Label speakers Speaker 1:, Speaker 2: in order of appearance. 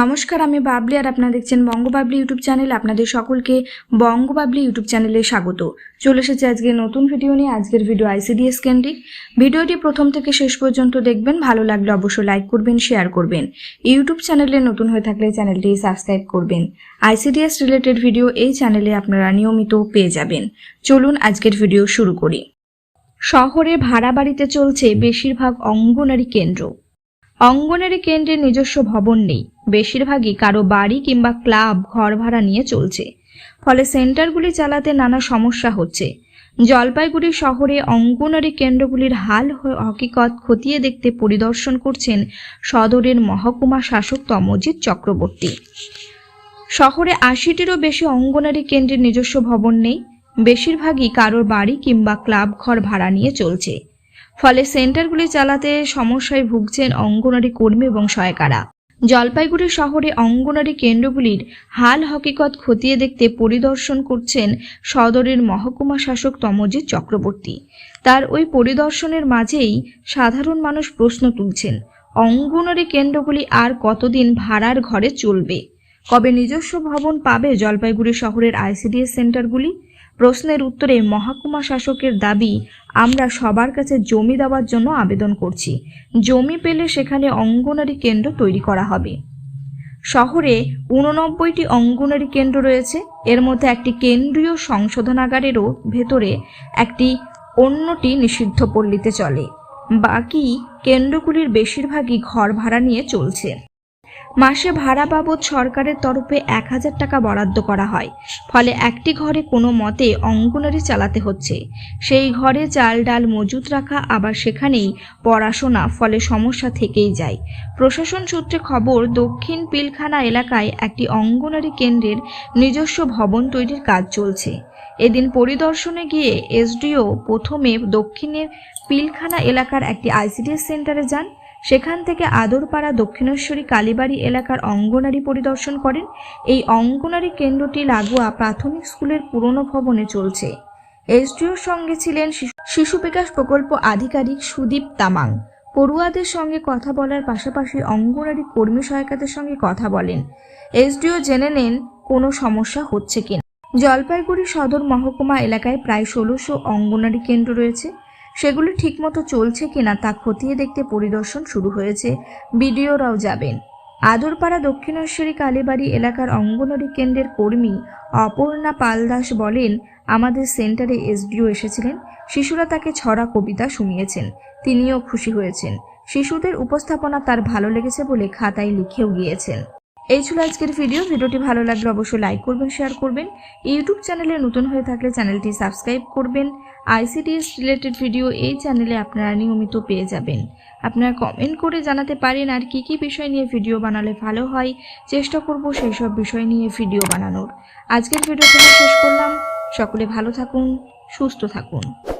Speaker 1: নমস্কার, আমি বাবলি আর আপনারা দেখছেন বঙ্গবাবলি ইউটিউব চ্যানেল। আপনাদের সকলকে বঙ্গবাবলি ইউটিউব চ্যানেলে স্বাগত। চলে এসেছে আজকে নতুন ভিডিও নিয়ে, আজকের ভিডিও আইসিডিএস কেন্দ্রিক। ভিডিওটি প্রথম থেকে শেষ পর্যন্ত দেখবেন, ভালো লাগলে অবশ্যই লাইক করবেন, শেয়ার করবেন। ইউটিউব চ্যানেলে নতুন হয়ে থাকলে চ্যানেলটি সাবস্ক্রাইব করবেন। আইসিডিএস রিলেটেড ভিডিও এই চ্যানেলে আপনারা নিয়মিত পেয়ে যাবেন। চলুন আজকের ভিডিও শুরু করি। শহরে ভাড়া বাড়িতে চলছে বেশিরভাগ অঙ্গনারী কেন্দ্র। অঙ্গনারী কেন্দ্রের নিজস্ব ভবন নেই। বেশিরভাগই কারও বাড়ি কিংবা ক্লাব ঘর ভাড়া নিয়ে চলছে। ফলে সেন্টারগুলি চালাতে নানা সমস্যা হচ্ছে। জলপাইগুড়ি শহরে অঙ্গনারী কেন্দ্রগুলির হাল হকিকত খতিয়ে দেখতে পরিদর্শন করছেন সদরের মহকুমা শাসক তমজিৎ চক্রবর্তী। শহরে আশিটিরও বেশি অঙ্গনারী কেন্দ্রের নিজস্ব ভবন নেই। বেশিরভাগই কারোর বাড়ি কিংবা ক্লাব ঘর ভাড়া নিয়ে চলছে। ফলে সেন্টারগুলি চালাতে সমস্যায় ভুগছেন অঙ্গনারী কর্মী এবং সহায়িকারা। জলপাইগুড়ি শহরে অঙ্গনারী কেন্দ্রগুলির হাল হকিকত খতিয়ে দেখতে পরিদর্শন করছেন সদরের মহকুমা শাসক তমজিৎ চক্রবর্তী। তার ওই পরিদর্শনের মাঝেই সাধারণ মানুষ প্রশ্ন তুলছেন, অঙ্গনারী কেন্দ্রগুলি আর কতদিন ভাড়ার ঘরে চলবে? কবে নিজস্ব ভবন পাবে জলপাইগুড়ি শহরের আইসিডিএস সেন্টারগুলি? প্রশ্নের উত্তরে মহকুমা শাসকের দাবি, আমরা সবার কাছে জমি দেওয়ার জন্য আবেদন করছি। জমি পেলে সেখানে অঙ্গনারী কেন্দ্র তৈরি করা হবে। শহরে উননব্বইটি অঙ্গনারী কেন্দ্র রয়েছে। এর মধ্যে একটি কেন্দ্রীয় সংশোধনাগারেরও ভেতরে একটি অন্যটি নিষিদ্ধ পল্লীতে চলে। বাকি কেন্দ্রগুলির বেশিরভাগই ঘর ভাড়া নিয়ে চলছে। মাসে ভাড়া বাবদ সরকারের তরফে এক হাজার টাকা বরাদ্দ করা হয়। ফলে একটি ঘরে কোনো মতে অঙ্গনারী চালাতে হচ্ছে। সেই ঘরে চাল, ডাল মজুত রাখা আবার সেখানেই পড়াশোনা, ফলে সমস্যা থেকেই যায়। প্রশাসন সূত্রে খবর, দক্ষিণ পিলখানা এলাকায় একটি অঙ্গনারী কেন্দ্রের নিজস্ব ভবন তৈরির কাজ চলছে। এদিন পরিদর্শনে গিয়ে এসডিও প্রথমে দক্ষিণের পিলখানা এলাকার একটি আইসিডিএস সেন্টারে যান। সেখান থেকে আদরপাড়া দক্ষিণেশ্বরী কালীবাড়ি এলাকার অঙ্গনারী পরিদর্শন করেন। এই অঙ্গনারী কেন্দ্রটি লাগোয়া প্রাথমিক স্কুলের পুরনো ভবনে চলছে। এসডিওর সঙ্গে ছিলেন শিশু- বিকাশ প্রকল্প আধিকারিক সুদীপ তামাং। পড়ুয়াদের সঙ্গে কথা বলার পাশাপাশি অঙ্গনারী কর্মী সহায়িকাদের সঙ্গে কথা বলেন। এসডিও জেনে নেন কোনো সমস্যা হচ্ছে কিনা। জলপাইগুড়ি সদর মহকুমা এলাকায় প্রায় ষোলোশো অঙ্গনারী কেন্দ্র রয়েছে। সেগুলি ঠিকমতো চলছে কিনা তা খতিয়ে দেখতে পরিদর্শন শুরু হয়েছে বিডিওরাও যাবেন আদরপাড়া দক্ষিণেশ্বরী কালীবাড়ি এলাকার অঙ্গনওয়াড়ি কেন্দ্রের কর্মী অপর্ণা পালদাস বলেন, আমাদের সেন্টারে এসডিও এসেছিলেন। শিশুরা তাকে ছড়া কবিতা শুনিয়েছেন। তিনিও খুশি হয়েছেন। শিশুদের উপস্থাপনা তার ভালো লেগেছে বলে খাতায় লিখেও গিয়েছেন। এই ছিল আজকের ভিডিও। ভিডিওটি ভালো লাগলে অবশ্যই লাইক করবেন, শেয়ার করবেন। ইউটিউব চ্যানেলে নতুন হয়ে থাকলে চ্যানেলটি সাবস্ক্রাইব করবেন। আইসিডিএস রিলেটেড ভিডিও এই চ্যানেলে আপনারা নিয়মিত পেয়ে যাবেন। আপনারা কমেন্ট করে জানাতে পারেন আর কি কি বিষয় নিয়ে ভিডিও বানালে ভালো হয়। চেষ্টা করব সেই সব বিষয় নিয়ে ভিডিও বানানোর। আজকের ভিডিও শেষ করলাম। সকলে ভালো থাকুন, সুস্থ থাকুন।